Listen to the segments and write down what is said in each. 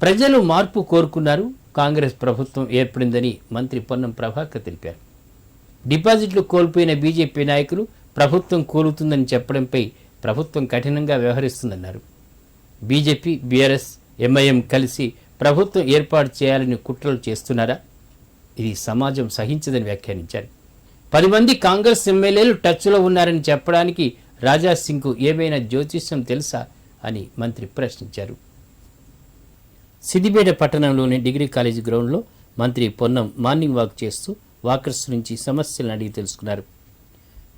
ప్రజలు మార్పు కోరుకున్నారు. కాంగ్రెస్ ప్రభుత్వం ఏర్పడిందని మంత్రి పొన్నం ప్రభాకర్ తెలిపారు. డిపాజిట్లు కోల్పోయిన బీజేపీ నాయకులు ప్రభుత్వం కోలుతుందని చెప్పడంపై ప్రభుత్వం కఠినంగా వ్యవహరిస్తుందన్నారు. బీజేపీ బీఆర్ఎస్ ఎంఐఎం కలిసి ప్రభుత్వం ఏర్పాటు చేయాలని కుట్రలు చేస్తున్నారా? ఇది సమాజం సహించదని వ్యాఖ్యానించారు. పది మంది కాంగ్రెస్ ఎమ్మెల్యేలు టచ్లో ఉన్నారని చెప్పడానికి రాజా సింగ్కు ఏమైనా జ్యోతిష్యం తెలుసా అని మంత్రి ప్రశ్నించారు. సిద్దిపేట పట్టణంలోని డిగ్రీ కాలేజీ గ్రౌండ్లో మంత్రి పొన్నం మార్నింగ్ వాక్ చేస్తూ వాకర్స్ నుంచి సమస్యలను అడిగి తెలుసుకున్నారు.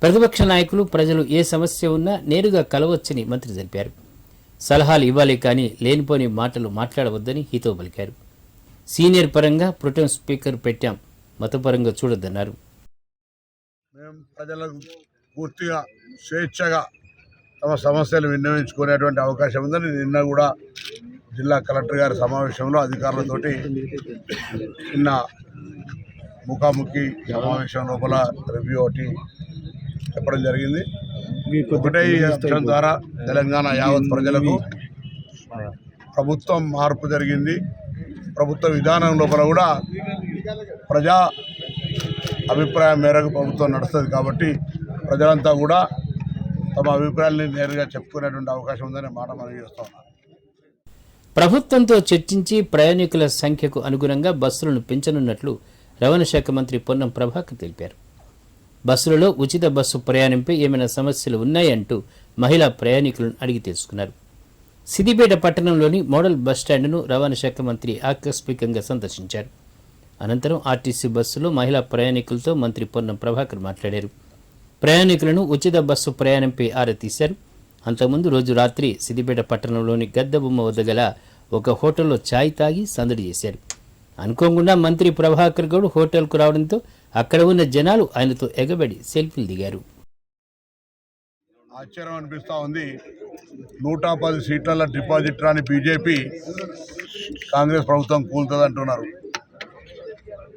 ప్రతిపక్ష నాయకులు ప్రజలు ఏ సమస్య ఉన్నా నేరుగా కలవచ్చని మంత్రి తెలిపారు. సలహాలు ఇవ్వాలి కానీ లేనిపోని మాటలు మాట్లాడవద్దని హితో పలికారు. సీనియర్ పరంగా ప్రొటెం స్పీకర్ పెట్టాం మతపరంగా చూడొద్దన్నారు. మేము ప్రజలకు పూర్తిగా స్వేచ్ఛగా తమ సమస్యలు విన్నవించుకునేటువంటి అవకాశం ఉందని నిన్న కూడా జిల్లా కలెక్టర్ గారి సమావేశంలో అధికారులతోటి నిన్న ముఖాముఖి సమావేశం లోపల రివ్యూ ఒకటి చెప్పడం జరిగింది. ఒకటే అంశం ద్వారా తెలంగాణ యావత్ ప్రజలకు ప్రభుత్వం మార్పు జరిగింది. ప్రభుత్వ విధానం లోపల కూడా ప్రజా అభిప్రాయం మేరకు ప్రభుత్వం నడుస్తుంది కాబట్టి ప్రజలంతా కూడా తమ అభిప్రాయాల్ని నేరుగా చెప్పుకునేటువంటి అవకాశం ఉందనే మాట మనం చేస్తా ఉన్నాం. ప్రభుత్వంతో చర్చించి ప్రయాణికుల సంఖ్యకు అనుగుణంగా బస్సులను పెంచనున్నట్లు రవాణా శాఖ మంత్రి పొన్నం ప్రభాకర్ తెలిపారు. బస్సులలో ఉచిత బస్సు ప్రయాణంపై ఏమైనా సమస్యలు ఉన్నాయంటూ మహిళా ప్రయాణికులను అడిగి తెలుసుకున్నారు. సిద్దిపేట పట్టణంలోని మోడల్ బస్టాండ్ను రవాణా శాఖ మంత్రి ఆకస్మికంగా సందర్శించారు. అనంతరం ఆర్టీసీ బస్సులో మహిళా ప్రయాణికులతో మంత్రి పొన్నం ప్రభాకర్ మాట్లాడారు. ప్రయాణికులను ఉచిత బస్సు ప్రయాణంపై ఆరా తీశారు అంతకుముందు రోజు రాత్రి సిద్దిపేట పట్టణంలోని గద్దబొమ్మ వద్ద గల ఒక హోటల్లో ఛాయ్ తాగి సందడి చేశారు అనుకోకుండా మంత్రి ప్రభాకర్ గౌడ్ హోటల్కు రావడంతో అక్కడ ఉన్న జనాలు ఆయనతో ఎగబడి సెల్ఫీలు దిగారు. ఆశ్చర్యం అనిపిస్తూ ఉంది. నూట పది సీట్ల డిపాజిట్ రాని బీజేపీ కాంగ్రెస్ ప్రభుత్వం కూలుతుంది అంటున్నారు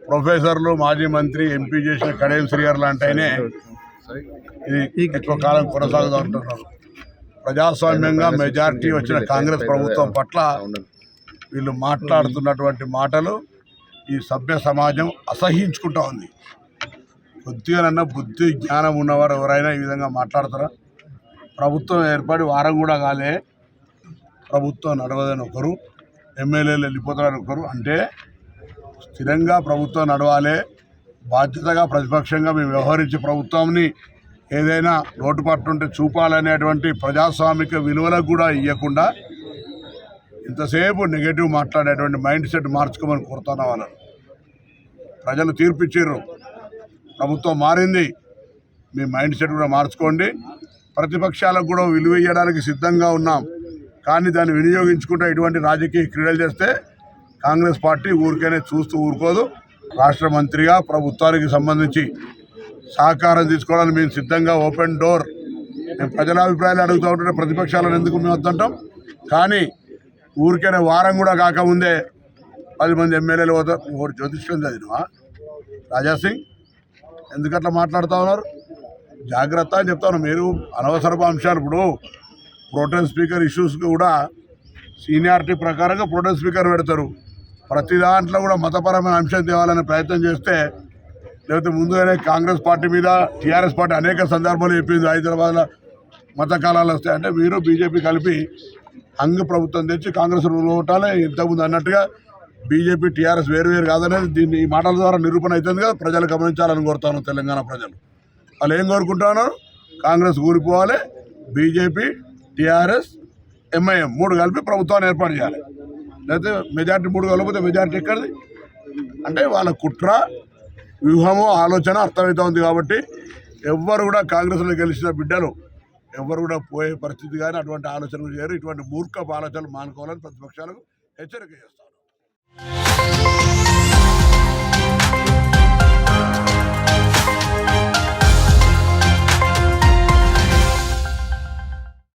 ప్రొఫెసర్లు మాజీ మంత్రి ఎంపీ చేసిన కడేం శ్రీగారు లాంటి ఆయనే ఇది ఎక్కువ కాలం కొనసాగుతూ అంటున్నారు. ప్రజాస్వామ్యంగా మెజారిటీ వచ్చిన కాంగ్రెస్ ప్రభుత్వం పట్ల వీళ్ళు మాట్లాడుతున్నటువంటి మాటలు ఈ సభ్య సమాజం అసహించుకుంటా ఉంది. కొద్దిగానన్నా బుద్ధి జ్ఞానం ఉన్నవారు ఎవరైనా ఈ విధంగా మాట్లాడతారా? ప్రభుత్వం ఏర్పడి వారం కూడా కాలే. ప్రభుత్వం నడవదని ఒకరు ఎమ్మెల్యేలు వెళ్ళిపోతారని ఒకరు. అంటే స్థిరంగా ప్రభుత్వం నడవాలి. బాధ్యతగా ప్రతిపక్షంగా మేము వ్యవహరించి ప్రభుత్వాన్ని ఏదైనా లోటుపాట్లు ఉంటే చూపాలనేటువంటి ప్రజాస్వామిక విలువలకు కూడా ఇవ్వకుండా ఇంతసేపు నెగటివ్ మాట్లాడేటువంటి మైండ్ సెట్ మార్చుకోమని కోరుతున్నా వాళ్ళని. ప్రజలు తీర్పిచ్చారు. ప్రభుత్వం మారింది. మీ మైండ్ సెట్ కూడా మార్చుకోండి. ప్రతిపక్షాలకు కూడా విలువ ఇవ్వడానికి సిద్ధంగా ఉన్నాం. కానీ దాన్ని వినియోగించుకుంటే ఇటువంటి రాజకీయ క్రీడలు చేస్తే కాంగ్రెస్ పార్టీ ఊరికైనా చూస్తూ ఊరుకోదు. రాష్ట్ర మంత్రిగా ప్రభుత్వానికి సంబంధించి సహకారం తీసుకోవడానికి మేము సిద్ధంగా ఓపెన్ డోర్. మేము ప్రజల అభిప్రాయాలు అడుగుతూ ఉంటుంటే ప్రతిపక్షాలను ఎందుకు మేము వద్దంటాం? కానీ ఊరికైనా వారం కూడా కాకముందే పది మంది ఎమ్మెల్యేలు పోతారు ఒకటి జ్యోతిష్యం చదివినవా? రాజా సింగ్ ఎందుకట్లా మాట్లాడుతూ ఉన్నారు? జాగ్రత్త అని చెప్తాను మీరు అనవసరపు అంశాలు ఇప్పుడు ప్రోటెన్ స్పీకర్ ఇష్యూస్ కూడా సీనియారిటీ ప్రకారంగా ప్రోటెన్ స్పీకర్ పెడతారు. ప్రతి దాంట్లో కూడా మతపరమైన అంశం తేవాలనే ప్రయత్నం చేస్తే లేకపోతే ముందుగానే కాంగ్రెస్ పార్టీ మీద టీఆర్ఎస్ పార్టీ అనేక సందర్భాలు చెప్పింది. హైదరాబాద్లో మత కాలాలు వస్తాయి అంటే మీరు బీజేపీ కలిపి హంగ్ ప్రభుత్వం తెచ్చి కాంగ్రెస్ ఓటాలే ఇంతకుముందు అన్నట్టుగా బీజేపీ టీఆర్ఎస్ వేరు వేరు కాదనేది దీన్ని ఈ మాటల ద్వారా నిరూపణ అవుతుంది కదా. ప్రజలు గమనించాలని కోరుతాను తెలంగాణ ప్రజలు. వాళ్ళు ఏం కోరుకుంటున్నారు? కాంగ్రెస్ కూలిపోవాలి బీజేపీ టీఆర్ఎస్ ఎంఐఎం మూడు కలిపి ప్రభుత్వాన్ని ఏర్పాటు చేయాలి. లేకపోతే మెజార్టీ మూడు కలిపితే మెజార్టీ ఎక్కడిది? అంటే వాళ్ళ కుట్ర వ్యూహము ఆలోచన అర్థమవుతా ఉంది కాబట్టి ఎవ్వరు కూడా కాంగ్రెస్లో గెలిచిన బిడ్డలు ఎవరు కూడా పోయే పరిస్థితి కానీ అటువంటి ఆలోచనలు చేయరు. ఇటువంటి మూర్ఖపు ఆలోచనలు మానుకోవాలని ప్రతిపక్షాలకు హెచ్చరిక చేస్తాను.